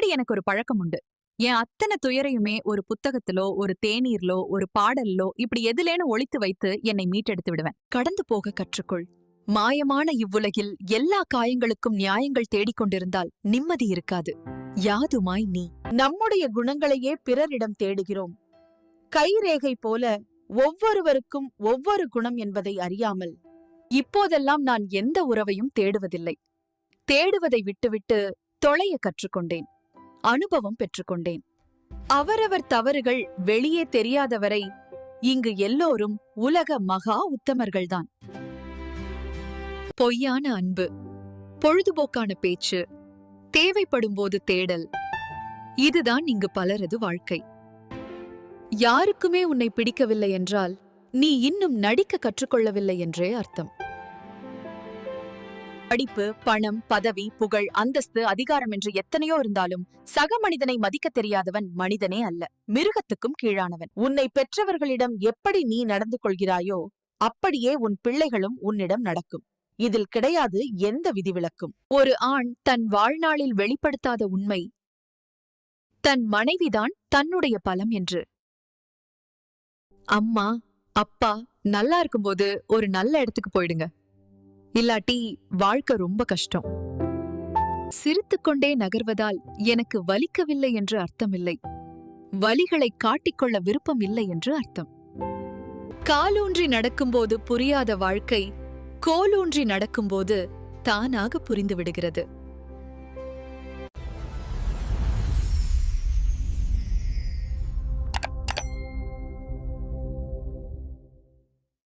எனக்கு ஒரு பழக்கம் உண்டு. என் அத்தனை துயரையுமே ஒரு புத்தகத்திலோ ஒரு தேநீர்லோ ஒரு பாடல்லோ இப்படி எதுலேன்னு ஒழித்து வைத்து என்னை மீட்டெடுத்து விடுவேன். கடந்து போக கற்றுக்கொள். மாயமான இவ்வுலகில் எல்லா காயங்களுக்கும் நியாயங்கள் தேடிக்கொண்டிருந்தால் நிம்மதி இருக்காது. யாதுமாய் நீ. நம்முடைய குணங்களையே பிறரிடம் தேடுகிறோம். கைரேகை போல ஒவ்வொருவருக்கும் ஒவ்வொரு குணம் என்பதை அறியாமல் இப்போதெல்லாம் நான் எந்த உறவையும் தேடுவதில்லை. தேடுவதை விட்டுவிட்டு தொலைய கற்றுக்கொண்டேன். அனுபவம் பெற்றுக்கொண்டேன். அவரவர் தவறுகள் வெளியே தெரியாதவரை இங்கு எல்லோரும் உலக மகா உத்தமர்கள்தான். பொய்யான அன்பு பொழுதுபோக்கான பேச்சு தேவைப்படும்போது தேடல் இதுதான் இங்கு பலரது வாழ்க்கை. யாருக்குமே உன்னை பிடிக்கவில்லை என்றால் நீ இன்னும் நடிக்க கற்றுக்கொள்ளவில்லை என்றே அர்த்தம். படிப்பு பணம் பதவி புகழ் அந்தஸ்து அதிகாரம் என்று எத்தனையோ இருந்தாலும் சக மனிதனை மதிக்கத் தெரியாதவன் மனிதனே அல்ல. மிருகத்துக்கும் கீழானவன். உன்னை பெற்றவர்களிடம் எப்படி நீ நடந்து கொள்கிறாயோ அப்படியே உன் பிள்ளைகளும் உன்னிடம் நடக்கும். இதில் கிடையாது எந்த விதிவிலக்கும். ஒரு ஆண் தன் வாழ்நாளில் வெளிப்படுத்தாத உண்மை தன் மனைவிதான் தன்னுடைய பலம் என்று. அம்மா அப்பா நல்லா இருக்கும்போது ஒரு நல்ல இடத்துக்கு போயிடுங்க. இல்லாட்டி வாழ்க்கை ரொம்ப கஷ்டம். சிரித்துக்கொண்டே நகர்வதால் எனக்கு வலிக்கவில்லை என்று அர்த்தமில்லை. வலிகளை காட்டிக்கொள்ள விருப்பம் இல்லை என்று அர்த்தம். காலூன்றி நடக்கும்போது புரியாத வாழ்க்கை கோலூன்றி நடக்கும்போது தானாக புரிந்து விடுகிறது.